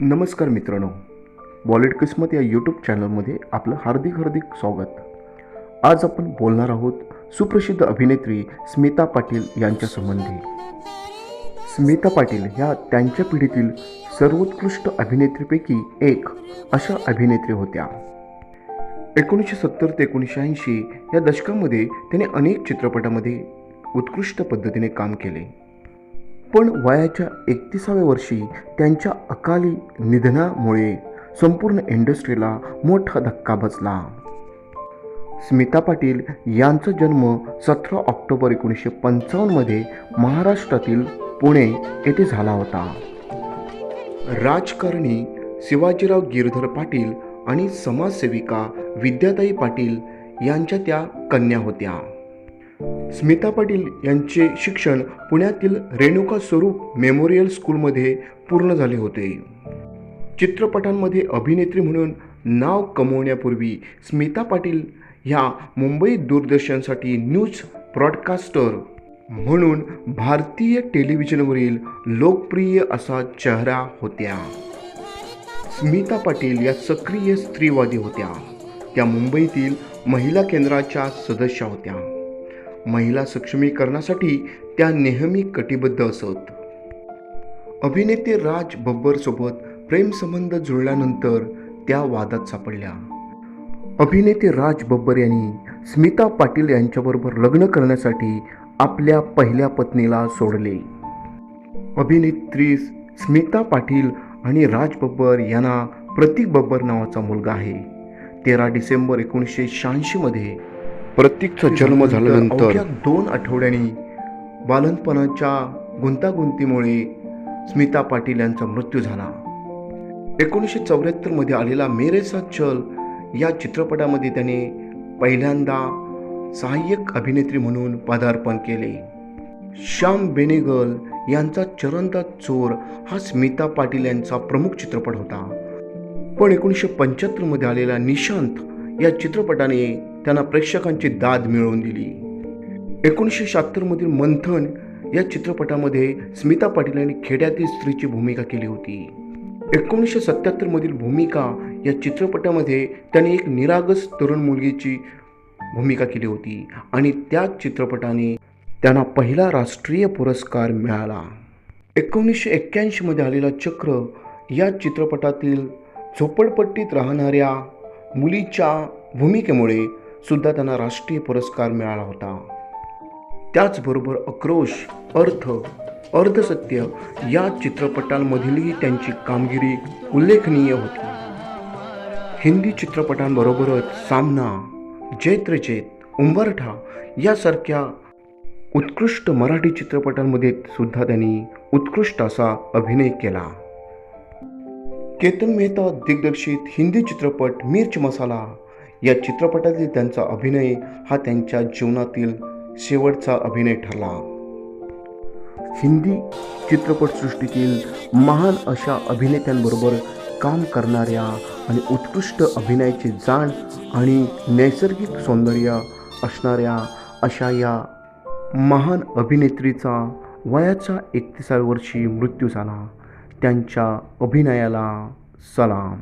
नमस्कार मित्रांनो. वॉलेट किस्मत या यूट्यूब चॅनलमध्ये आपलं हार्दिक हार्दिक स्वागत. आज आपण बोलणार आहोत सुप्रसिद्ध अभिनेत्री स्मिता पाटील यांच्या संबंधी. स्मिता पाटील ह्या त्यांच्या पिढीतील सर्वोत्कृष्ट अभिनेत्रीपैकी एक अशा अभिनेत्री होत्या. एकोणीसशे सत्तर ते एकोणीसशे ऐंशी या दशकामध्ये त्याने अनेक चित्रपटामध्ये उत्कृष्ट पद्धतीने काम केले. पण वयाच्या एकतीसाव्या वर्षी त्यांच्या अकाली निधनामुळे संपूर्ण इंडस्ट्रीला मोठा धक्का बसला. स्मिता पाटील यांचा जन्म सतरा ऑक्टोबर एकोणीसशे पंचावन्नमध्ये महाराष्ट्रातील पुणे येथे झाला होता. राजकारणी शिवाजीराव गिरधर पाटील आणि समाजसेविका विद्याताई पाटील यांच्या त्या कन्या होत्या. स्मिता पाटील यांचे शिक्षण पुण्यातील रेणुका स्वरूप मेमोरियल स्कूलमध्ये पूर्ण झाले होते. चित्रपटांमध्ये अभिनेत्री म्हणून नाव कमवण्यापूर्वी स्मिता पाटील ह्या मुंबई दूरदर्शनसाठी न्यूज ब्रॉडकास्टर म्हणून भारतीय टेलिव्हिजनवरील लोकप्रिय असा चेहरा होत्या. स्मिता पाटील या सक्रिय स्त्रीवादी होत्या. त्या मुंबईतील महिला केंद्राच्या सदस्या होत्या. महिला सक्षमीकरणासाठी त्या नेहमी कटिबद्ध असत. अभिनेते राज बब्बरसोबत प्रेमसंबंध जुळल्यानंतर त्या वादात सापडल्या. अभिनेते राज बब्बर यांनी स्मिता पाटील यांच्याबरोबर लग्न करण्यासाठी आपल्या पहिल्या पत्नीला सोडले. अभिनेत्री स्मिता पाटील आणि राज बब्बर यांना प्रतीक बब्बर नावाचा मुलगा आहे. तेरा डिसेंबर एकोणीसशे शहाऐंशीमध्ये प्रतीकचा जन्म झाल्यानंतर दोन आठवड्यांनी बालनपणाच्या गुंतागुंतीमुळे स्मिता पाटील यांचा मृत्यू झाला. एकोणीसशे चौऱ्याहत्तरमध्ये आलेला मेरे साथ चल या चित्रपटामध्ये त्याने पहिल्यांदा सहाय्यक अभिनेत्री म्हणून पदार्पण केले. श्याम बेनेगल यांचा चरंदा चोर हा स्मिता पाटील यांचा प्रमुख चित्रपट होता. पण एकोणीसशे पंच्याहत्तरमध्ये आलेला निशांत या चित्रपटाने त्यांना प्रेक्षकांची दाद मिळवून दिली. एकोणीसशे शहात्तरमधील मंथन या चित्रपटामध्ये स्मिता पाटील यांनी खेड्यातील स्त्रीची भूमिका केली होती. एकोणीसशे सत्याहत्तरमधील भूमिका या चित्रपटामध्ये त्याने एक निरागस तरुण मुलगीची भूमिका केली होती आणि त्या चित्रपटाने त्यांना पहिला राष्ट्रीय पुरस्कार मिळाला. एकोणीसशे एक्क्याऐंशीमध्ये आलेला चक्र या चित्रपटातील झोपडपट्टीत राहणाऱ्या मुलीच्या भूमिकेमुळे सुद्धा त्यांना राष्ट्रीय पुरस्कार मिळाला होता. त्याचबरोबर आक्रोश अर्थ अर्धसत्य या चित्रपटांमधीलही त्यांची कामगिरी उल्लेखनीय होती. हिंदी चित्रपटांबरोबरच सामना जैत्रचेत उंबरठा यासारख्या उत्कृष्ट मराठी चित्रपटांमध्ये सुद्धा त्यांनी उत्कृष्ट असा अभिनय केला. केतन मेहता दिग्दर्शित हिंदी चित्रपट मिर्च मसाला या चित्रपटातील त्यांचा अभिनय हा त्यांच्या जीवनातील शेवटचा अभिनय ठरला. हिंदी चित्रपटसृष्टीतील महान अशा अभिनेत्यांबरोबर काम करणाऱ्या आणि उत्कृष्ट अभिनयाची जाण आणि नैसर्गिक सौंदर्य असणाऱ्या अशा या महान अभिनेत्रीचा वयाच्या एकतीसाव्या वर्षी मृत्यू झाला. त्यांच्या अभिनयाला सलाम.